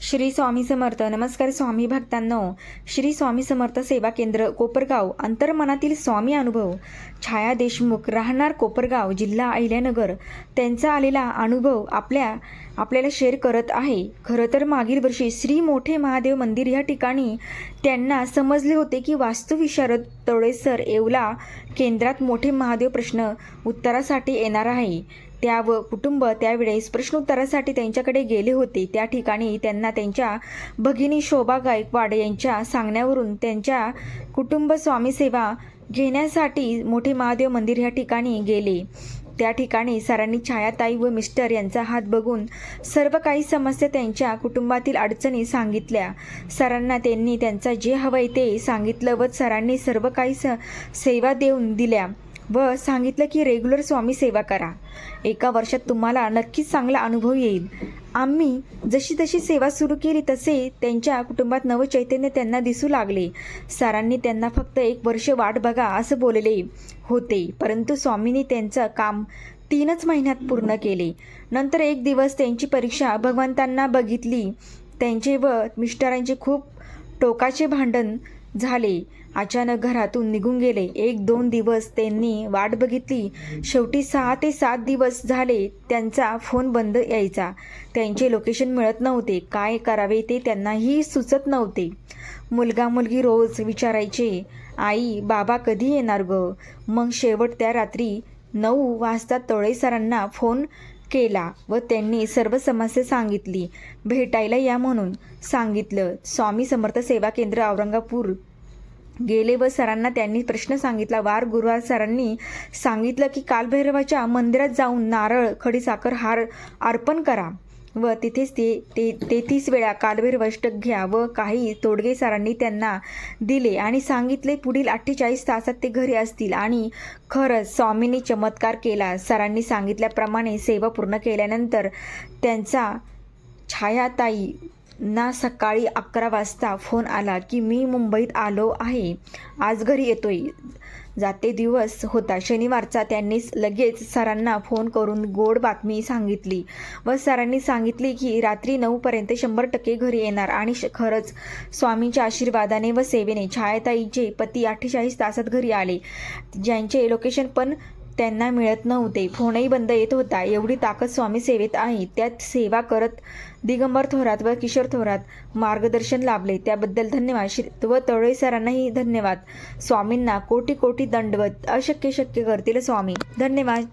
श्री स्वामी समर्थ. नमस्कार स्वामी भक्तांनो. श्री स्वामी समर्थ सेवा केंद्र कोपरगाव. अंतर्मनातील स्वामी अनुभव. छाया देशमुख राहणार कोपरगाव जिल्हा अहिल्यानगर. त्यांचा आलेला अनुभव आपल्या आपल्याला शेअर करत आहे. खरं तर मागील वर्षी श्री मोठे महादेव मंदिर या ठिकाणी त्यांना समजले होते की वास्तुविशारद तळेसर येवला केंद्रात मोठे महादेव प्रश्न उत्तरासाठी येणार आहे. त्या व कुटुंब त्यावेळेस प्रश्नोत्तरासाठी त्यांच्याकडे गेले होते. त्या ठिकाणी त्यांना त्यांच्या भगिनी शोभा गायकवाड यांच्या सांगण्यावरून त्यांच्या कुटुंब स्वामीसेवा घेण्यासाठी मोठे महादेव मंदिर या ठिकाणी गेले. त्या ठिकाणी सरांनी छायाताई व मिस्टर यांचा हात बघून सर्व काही समस्या त्यांच्या कुटुंबातील अडचणी सांगितल्या. सरांना त्यांनी त्यांचा जे हवंय ते सांगितलं व सरांनी सर्व काही स सेवा देऊन दिल्या. व सांगितलं की रेग्युलर स्वामी सेवा करा. एका वर्षात तुम्हाला नक्कीच चांगला अनुभव येईल. आम्ही जशी तशी सेवा सुरू केली तसे त्यांच्या कुटुंबात नवचैतन्य त्यांना दिसू लागले. सरांनी त्यांना फक्त एक वर्ष वाट बघा असं बोलले होते. परंतु स्वामींनी त्यांचं काम तीनच महिन्यात पूर्ण केले. नंतर एक दिवस त्यांची परीक्षा भगवंतांना बघितली. त्यांचे व मिस्टरांचे खूप टोकाचे भांडण झाले. अचानक घरातून निघून गेले. एक दोन दिवस त्यांनी वाट बघितली. शेवटी सहा ते सात दिवस झाले त्यांचा फोन बंद यायचा. त्यांचे लोकेशन मिळत नव्हते. काय करावे ते त्यांनाही सुचत नव्हते. मुलगा मुलगी रोज विचारायचे आई बाबा कधी येणार ग? मग शेवट त्या रात्री नऊ वाजता तळेसरांना फोन केला व त्यांनी सर्व समस्या सांगितली. भेटायला या म्हणून सांगितलं. स्वामी समर्थ सेवा केंद्र औरंगापूर गेले व सरांना त्यांनी प्रश्न सांगितला. वार गुरुवार सरांनी सांगितलं की कालभैरवाच्या मंदिरात जाऊन नारळ खडीसाखर हार अर्पण करा. व तिथेच ते ते तेहतीस वेळा कालभैरव अष्टक घ्या व काही तोडगे सरांनी त्यांना दिले आणि सांगितले पुढील अठ्ठेचाळीस तासात ते घरी असतील. आणि खरंच स्वामींनी चमत्कार केला. सरांनी सांगितल्याप्रमाणे सेवा पूर्ण केल्यानंतर त्यांचा छायाताई ना सकाळी अकरा वाजता फोन आला की मी मुंबईत आलो आहे. आज घरी येतोय. जाते दिवस होता. शनिवारचा त्यांनी लगेच सरांना फोन करून गोड बातमी सांगितली. व सरांनी सांगितली की रात्री नऊपर्यंत शंभर टक्के घरी येणार आणि श- खरंच स्वामींच्या आशीर्वादाने व सेवेने छायाताईचे पती अठ्ठेचाळीस तासात घरी आले. ज्यांचे लोकेशन पण त्यांना मिळत नव्हते. फोनही बंद येत होता. एवढी ताकद स्वामी सेवेत आहे. त्यात सेवा करत दिगंबर थोरात व किशोर थोरात मार्गदर्शन लाभले. त्याबद्दल धन्यवाद. श्री व तळळे सरांनाही धन्यवाद. स्वामींना कोटी कोटी दंडवत अशक्य शक्य करतील स्वामी. धन्यवाद.